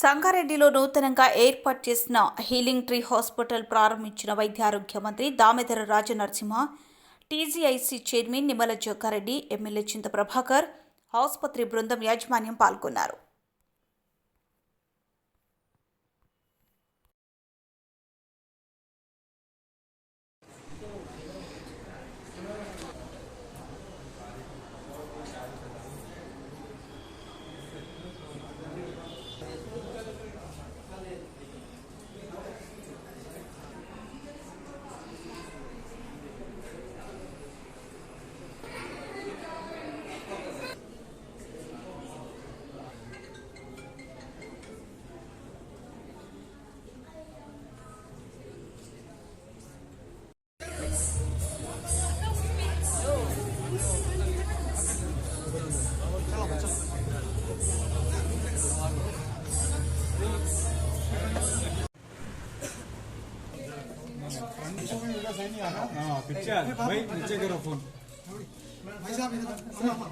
సంగారెడ్డిలో నూతనంగా ఏర్పాటు చేసిన హీలింగ్ ట్రీ హాస్పిటల్ ప్రారంభించిన వైద్య ఆరోగ్య మంత్రి Damodara Rajanarasimha TGIC chairman Nimmala Jaggareddy MLA Chinta Prabhakar ఆసుపత్రి బృందం యాజమాన్యం పాల్గొన్నారు. हाँ पिक्चर भाई नीचे करो फोन भाई साहब इधर अम्मा, अम्मा।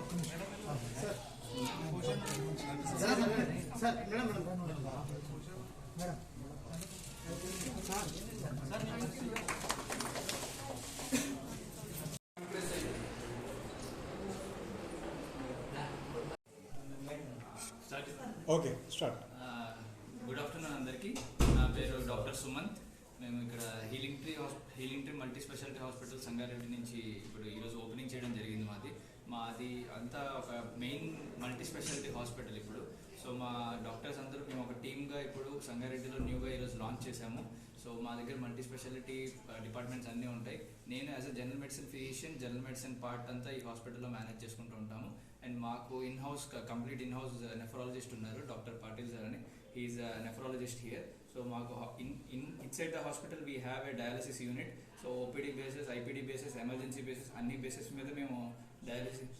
Sir sir sir madam madam madam okay start good afternoon అందరికీ నా పేరు డాక్టర్ సుమంత్ మేము ఇక్కడ healing tree healing tree multi speciality hospital Sangareddy నుంచి ఇప్పుడు ఈరోజు ఓపెనింగ్ చేయడం జరిగింది మాది. మాది అంతా ఒక మెయిన్ మల్టీ స్పెషాలిటీ హాస్పిటల్ ఇప్పుడు. సో మా డాక్టర్స్ అందరూ మేము ఒక టీమ్గా ఇప్పుడు సంగారెడ్డిలో న్యూగా ఈరోజు లాంచ్ చేశాము. సో మా దగ్గర మల్టీ స్పెషాలిటీ డిపార్ట్మెంట్స్ అన్నీ ఉంటాయి. నేను as a general medicine physician general medicine part అంతా ఈ హాస్పిటల్లో మేనేజ్ చేసుకుంటూ ఉంటాము. అండ్ మాకు in house complete in house nephrologist ఉన్నారు డాక్టర్ పాటిల్ సార్ అని. He's nephrologist here. సో మాకు in in inside the hospital we have a dialysis unit so OPD basis IPD basis emergency basis అన్ని basis మీద మేము dialysis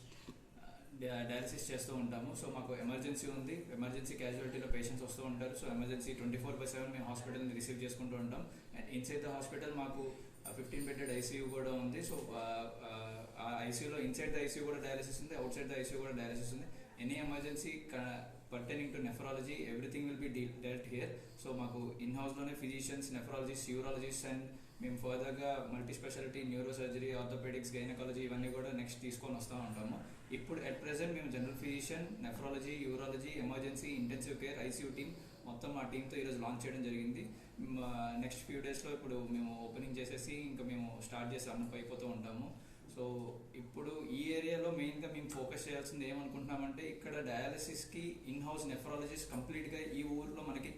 dialysis uh, చేస్తూ ఉంటాము. So మాకు emergency ఉంది. ఎమర్జెన్సీ క్యాజువాలిటీలో పేషెంట్స్ వస్తూ ఉంటారు. So emergency twenty four by seven మేము హాస్పిటల్ని రిసీవ్ చేసుకుంటూ ఉంటాం. అండ్ ఇన్సైడ్ ద హాస్పిటల్ మాకు ఫిఫ్టీన్ బెడెడ్ ఐసీయూ కూడా ఉంది. సో uh, uh, ఆ ఐసీయూలో ఇన్సైడ్ ద ఐసీయూ కూడా డయాలసిస్ ఉంది. అవుట్ సైడ్ ద ఐసీయూ కూడా డయాలసిస్ ఉంది. Any emergency pertaining to nephrology everything will be dealt here so మాకు ఇన్ హౌస్లోనే ఫిజిషియన్స్ నెఫ్రాలజిస్ట్ యూరాలజిస్ట్ అండ్ మేము ఫర్దర్గా multi speciality neuro surgery orthopaedics gynaecology ఇవన్నీ కూడా నెక్స్ట్ తీసుకొని వస్తూ ఉంటాము. ఇప్పుడు అట్ ప్రెసెంట్ మేము general physician nephrology urology emergency intensive care ICU team మొత్తం మా టీంతో ఈరోజు లాంచ్ చేయడం జరిగింది. నెక్స్ట్ ఫ్యూ డేస్లో ఇప్పుడు మేము ఓపెనింగ్ చేసేసి ఇంకా మేము స్టార్ట్ చేసి రన్ అయిపోతూ ఉంటాము. సో ఇప్పుడు ఈ ఏరియాలో మెయిన్గా మేము ఫోకస్ చేయాల్సింది ఏమనుకుంటున్నామంటే ఇక్కడ డయాలసిస్కి ఇన్ హౌస్ నెఫ్రాలజిస్ట్ కంప్లీట్గా ఈ ఊర్లో మనకి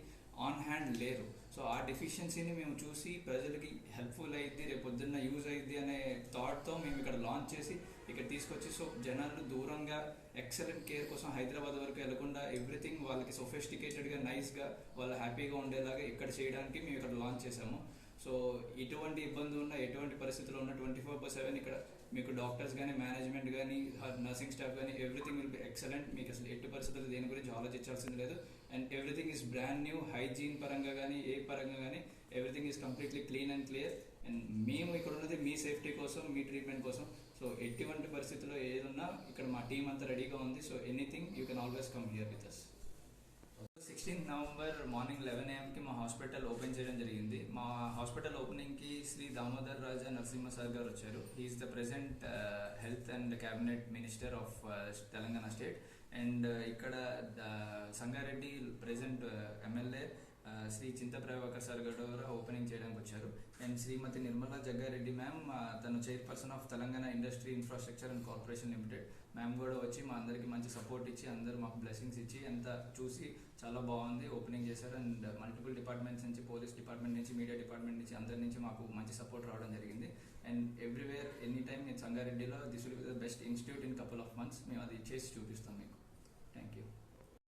ఆన్ హ్యాండ్ లేరు. సో ఆ డెఫిషియన్సీని మేము చూసి ప్రజలకి హెల్ప్ఫుల్ అయ్యిద్ది రేపు పొద్దున్న యూజ్ అయ్యిద్ది అనే థాట్తో మేము ఇక్కడ లాంచ్ చేసి ఇక్కడ తీసుకొచ్చి సో జనాలు దూరంగా ఎక్సలెంట్ కేర్ కోసం హైదరాబాద్ వరకు వెళ్ళకుండా ఎవ్రీథింగ్ వాళ్ళకి సొఫిస్టికేటెడ్గా నైస్గా వాళ్ళు హ్యాపీగా ఉండేలాగా ఇక్కడ చేయడానికి మేము ఇక్కడ లాంచ్ చేసాము సో ఎటువంటి ఇబ్బంది ఉన్నా ఎటువంటి పరిస్థితుల్లో ఉన్న ట్వంటీ ఫోర్ బై సెవెన్ ఇక్కడ మీకు డాక్టర్స్ కానీ మేనేజ్మెంట్ కానీ నర్సింగ్ స్టాఫ్ కానీ ఎవ్రీథింగ్ విల్ బి ఎక్సలెంట్ మీకు అసలు ఎట్టి పరిస్థితులు దేని గురించి ఆలోచించాల్సింది లేదు. And everything is brand new hygiene పరంగా కానీ ఏ పరంగా కానీ everything is completely clean and clear and మేము ఇక్కడ ఉన్నది మీ సేఫ్టీ కోసం మీ ట్రీట్మెంట్ కోసం. సో ఎటువంటి పరిస్థితుల్లో ఏదున్నా ఇక్కడ మా టీం అంతా రెడీగా ఉంది. So anything you can always come here with us sixteenth November morning eleven ఏఎంకి మా హాస్పిటల్ ఓపెన్ చేయడం జరిగింది. మా హాస్పిటల్ ఓపెనింగ్కి శ్రీ దామోదర్ రాజా నరసింహ సార్ గారు వచ్చారు. He is the present health and cabinet minister of Telangana state and uh, ఇక్కడ uh, Sangareddy present MLA uh, Shri Chinta Prabhakar sir గడవర కూడా opening చేయడానికి వచ్చారు. అండ్ శ్రీమతి నిర్మలా జగ్గారెడ్డి మ్యామ్ తను chairperson of Telangana industry infrastructure and corporation limited ma'am కూడా వచ్చి మా అందరికి మంచి సపోర్ట్ ఇచ్చి అందరు మాకు బ్లెస్సింగ్స్ ఇచ్చి అంత చూసి చాలా బాగుంది ఓపెనింగ్ చేశారు. అండ్ మల్టిపుల్ డిపార్ట్మెంట్స్ నుంచి పోలీస్ డిపార్ట్మెంట్ నుంచి మీడియా డిపార్ట్మెంట్ నుంచి అందరి నుంచి మాకు మంచి సపోర్ట్ రావడం జరిగింది. అండ్ ఎవ్రీవేర్ ఎనీ టైమ్ నేను సంగారెడ్డిలో this will be the best institute in couple of months మేము అది చేసి చూపిస్తాం మీకు.